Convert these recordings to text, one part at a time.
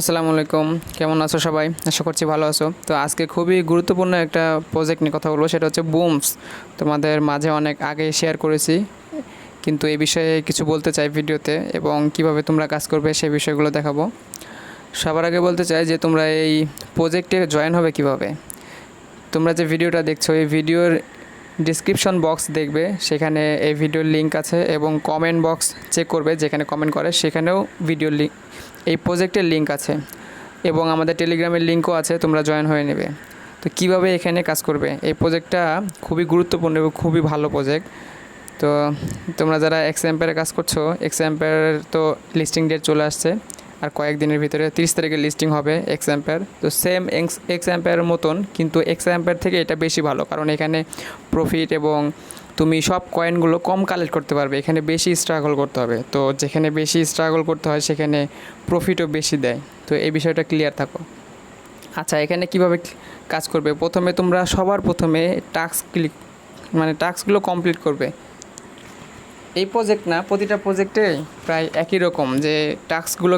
আসসালামু আলাইকুম। কেমন আছো সবাই? আশা করছি ভালো আছো। তো আজকে খুবই গুরুত্বপূর্ণ একটা প্রজেক্ট নিয়ে কথা বলব, সেটা হচ্ছে বুমস তোমাদের মাঝে অনেক আগে শেয়ার করেছি, কিন্তু এই বিষয়ে কিছু বলতে চাই ভিডিওতে এবং কীভাবে তোমরা কাজ করবে সেই বিষয়গুলো দেখাবো। সবার আগে বলতে চাই যে তোমরা এই প্রজেক্টে জয়েন হবে কীভাবে? তোমরা যে ভিডিওটা দেখছ, এই ভিডিওর ডিসক্রিপশন বক্স দেখবে, সেখানে এই ভিডিওর লিঙ্ক আছে এবং কমেন্ট বক্স চেক করবে, যেখানে কমেন্ট করে, সেখানেও ভিডিও লিঙ্ক এই প্রজেক্টের লিঙ্ক আছে এবং আমাদের টেলিগ্রামের লিঙ্কও আছে, তোমরা জয়েন হয়ে নেবে। তো কীভাবে এখানে কাজ করবে? এই প্রজেক্টটা খুবই গুরুত্বপূর্ণ এবং খুবই ভালো প্রজেক্ট তো তোমরা যারা এক্স অ্যাম্পায়ারে কাজ করছ এক্স অ্যাম্পায়ারের তো লিস্টিং ডেট চলে আসছে, আর কয়েকদিনের ভিতরে তিরিশ তারিখে লিস্টিং হবে এক্স অ্যাম্পায়ার তো সেম এক্স এক্স অ্যাম্পায়ারের মতন, কিন্তু এক্স অ্যাম্পায়ার থেকে এটা বেশি ভালো, কারণ এখানে প্রফিট এবং তুমি সব কয়েনগুলো কম কালেক্ট করতে পারবে, এখানে বেশি স্ট্রাগল করতে হবে। তো যেখানে বেশি স্ট্রাগল করতে হয়, সেখানে প্রফিটও বেশি দেয়। তো এই বিষয়টা ক্লিয়ার থাকো। আচ্ছা এখানে কীভাবে কাজ করবে? প্রথমে তোমরা সবার প্রথমে টাস্ক ক্লিক মানে টাস্কগুলো কমপ্লিট করবে। এই প্রজেক্ট না, প্রতিটা প্রজেক্টে প্রায় একই রকম, যে টাস্কগুলো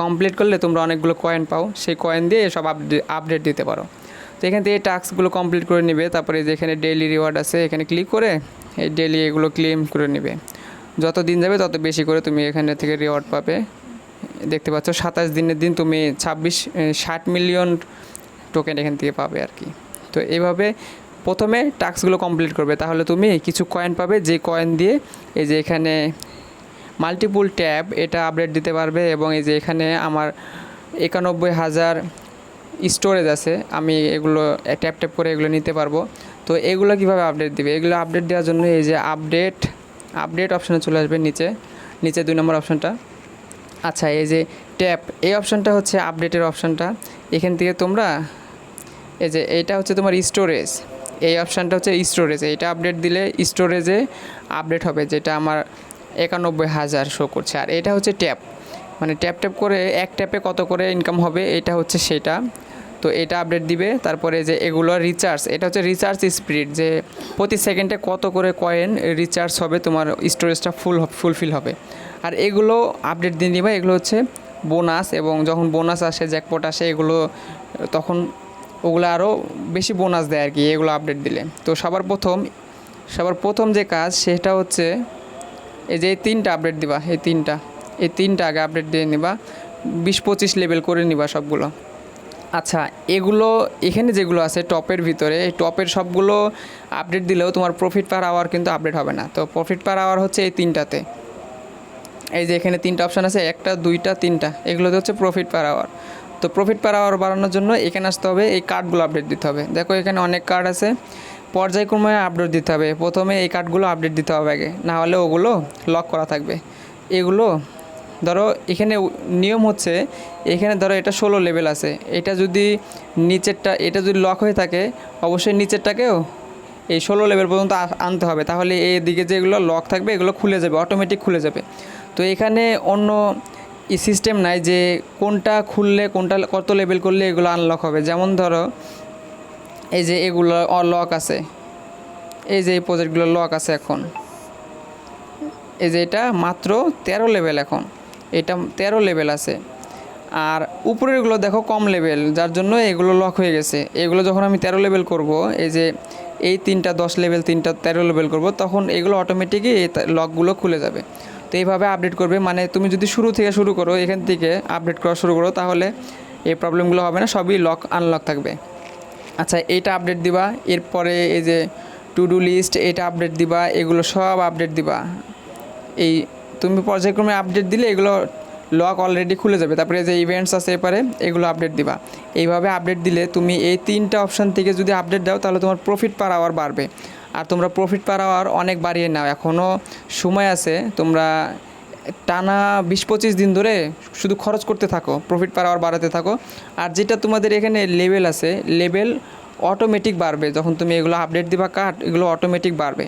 কমপ্লিট করলে তোমরা অনেকগুলো কয়েন পাও। সেই কয়েন দিয়ে সব আপডেট আপডেট দিতে পারো। তো এখান থেকে টাস্কগুলো কমপ্লিট করে নেবে। তারপরে যেখানে ডেইলি রিওয়ার্ড আছে, এখানে ক্লিক করে এই ডেইলি এগুলো ক্লেম করে নেবে। যত দিন যাবে তত বেশি করে তুমি এখানে থেকে রিওয়ার্ড পাবে। দেখতে পাচ্ছ সাতাশ দিনের দিন তুমি ছাব্বিশ ষাট মিলিয়ন টোকেন এখান থেকে পাবে আর কি। তো এইভাবে প্রথমে টাস্কগুলো কমপ্লিট করবে। তাহলে তুমি কিছু কয়েন পাবে, যে কয়েন দিয়ে এই যে এখানে মাল্টিপুল ট্যাব এটা আপডেট দিতে পারবে এবং এই যে এখানে আমার একানব্বই হাজার স্টোরেজ আছে, আমি এগুলো ট্যাপ ট্যাপ করে এগুলো নিতে পারব। তো এগুলো কীভাবে আপডেট দিবে? এগুলো আপডেট দেওয়ার জন্য এই যে আপডেট আপডেট অপশানে চলে আসবে নিচে নিচে দুই নম্বর অপশানটা আচ্ছা এই যে ট্যাপ এই অপশানটা হচ্ছে আপডেটের অপশানটা এখান থেকে তোমরা, এই যে এইটা হচ্ছে তোমার স্টোরেজ এই অপশানটা হচ্ছে স্টোরেজ এইটা আপডেট দিলে স্টোরেজে আপডেট হবে, যেটা আমার একানব্বই হাজার শো করছে। আর এটা হচ্ছে ট্যাপ মানে ট্যাপ ট্যাপ করে এক ট্যাপে কত করে ইনকাম হবে, এটা হচ্ছে সেটা। তো এটা আপডেট দিবে। তারপরে যে এগুলো রিচার্জ এটা হচ্ছে রিচার্জ স্পিড যে প্রতি সেকেন্ডে কত করে কয়েন রিচার্জ হবে, তোমার স্টোরেজটা ফুল ফুলফিল হবে। আর এগুলো আপডেট দিয়ে নিবা এগুলো হচ্ছে বোনাস এবং যখন বোনাস আসে জ্যাকপট আসে, এগুলো, তখন ওগুলো আরও বেশি বোনাস দেয় আর কি এগুলো আপডেট দিলে। তো সবার প্রথম সবার প্রথম যে কাজ, সেটা হচ্ছে এই যে এই তিনটা আপডেট দিবা, এই তিনটা এই তিনটা আগে আপডেট দিয়ে নিবা, বিশ পঁচিশ লেভেল করে নিবা সবগুলো। আচ্ছা এগুলো এখানে যেগুলো আছে টপের ভিতরে, এই টপের সবগুলো আপডেট দিলেও তোমার প্রফিট পার আওয়ার কিন্তু আপডেট হবে না। তো প্রফিট পার আওয়ার হচ্ছে এই তিনটাতে। এই যে এখানে তিনটা অপশান আছে, একটা, দুইটা, তিনটা, এগুলোতে হচ্ছে প্রফিট পার আওয়ার তো প্রফিট পার আওয়ার বাড়ানোর জন্য এখানে আসতে হবে, এই কার্ডগুলো আপডেট দিতে হবে। দেখো এখানে অনেক কার্ড আছে, পর্যায়ক্রমে আপডেট দিতে হবে। প্রথমে এই কার্ডগুলো আপডেট দিতে হবে আগে, না হলে ওগুলো লক করা থাকবে। এগুলো ধরো, এখানে নিয়ম হচ্ছে, এখানে ধরো এটা ষোলো লেভেল আছে। এটা যদি নিচেরটা, এটা যদি লক হয়ে থাকে, অবশ্যই নিচেরটাকেও এই ষোলো লেভেল পর্যন্ত আনতে হবে। তাহলে এই দিকে যেগুলো লক থাকবে, এগুলো খুলে যাবে অটোমেটিক খুলে যাবে। তো এখানে অন্য সিস্টেম নাই যে কোনটা খুললে, কোনটা কত লেভেল করলে এগুলো আনলক হবে। যেমন ধরো, এই যে এগুলো লক আছে। এই যে এই প্রজেক্টগুলো লক আছে এখন। এই যে এটা মাত্র তেরো লেভেল এখন। এটা তেরো লেভেল আছে। আর উপরেরগুলো দেখো কম লেভেল যার জন্য এগুলো লক হয়ে গেছে। এগুলো যখন আমি তেরো লেভেল করব, এই যে এই তিনটা দশ লেভেল তিনটা তেরো লেভেল করব, তখন এগুলো অটোমেটিকই এই লকগুলো খুলে যাবে। তো এইভাবে আপডেট করবে মানে তুমি যদি শুরু থেকে শুরু করো, এখান থেকে আপডেট করা শুরু করো, তাহলে এই প্রবলেমগুলো হবে না, সবই লক আনলক থাকবে। আচ্ছা এইটা আপডেট দিবা, এরপরে এই যে টু ডু লিস্ট এটা আপডেট দিবা, এগুলো সব আপডেট দিবা। এই তুমি পর্যায়ক্রমে আপডেট দিলে এগুলো লক অলরেডি খুলে যাবে। তারপরে যে ইভেন্টস আছে এপারে, এগুলো আপডেট দিবা। এইভাবে আপডেট দিলে তুমি এই তিনটা অপশান থেকে যদি আপডেট দাও, তাহলে তোমার প্রফিট পার আওয়ার বাড়বে। আর তোমরা প্রফিট পার আওয়ার অনেক বাড়িয়ে নাও। এখনও সময় আছে, তোমরা টানা বিশ পঁচিশ দিন ধরে শুধু খরচ করতে থাকো প্রফিট পার আওয়ার বাড়াতে থাকো। আর যেটা তোমাদের এখানে লেভেল আছে লেভেল অটোমেটিক বাড়বে। যখন তুমি এগুলো আপডেট দিবা কাট এগুলো অটোমেটিক বাড়বে।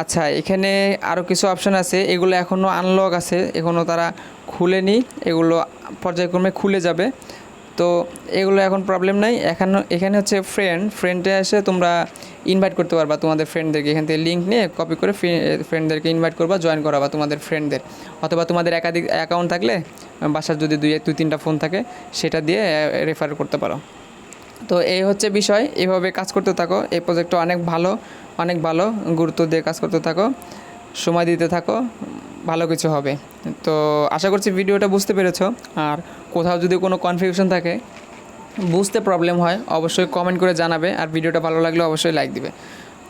আচ্ছা এখানে আরও কিছু অপশান আছে। এগুলো এখনও আনলক আছে এখনও তারা খুলেনি। এগুলো পর্যায়ক্রমে খুলে যাবে। তো এগুলো এখন প্রবলেম নাই। এখানে এখানে হচ্ছে ফ্রেন্ড ফ্রেন্ডে এসে তোমরা ইনভাইট করতে পারবা তোমাদের ফ্রেন্ডদেরকে এখান থেকে লিঙ্ক নিয়ে কপি করে ফ্রেন্ডদেরকে ইনভাইট করবা জয়েন করাবা তোমাদের ফ্রেন্ডদের অথবা তোমাদের একাধিক অ্যাকাউন্ট থাকলে, বাসার যদি দুই দুই, তিনটা ফোন থাকে, সেটা দিয়ে রেফার করতে পারো। তো এই হচ্ছে বিষয়। এভাবে কাজ করতে থাকো। এই প্রজেক্টটা অনেক ভালো অনেক ভালো। গুরুত্ব দিয়ে কাজ করতে থাকো। সময় দিতে থাকো। ভালো কিছু হবে। তো আশা করছি ভিডিওটা বুঝতে পেরেছ। আর কোথাও যদি কোনো কনফিউশন থাকে, বুঝতে প্রবলেম হয়, অবশ্যই কমেন্ট করে জানাবে। আর ভিডিওটা ভালো লাগলে অবশ্যই লাইক দিবে।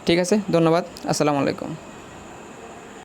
ঠিক আছে? ধন্যবাদ। আসসালামু আলাইকুম।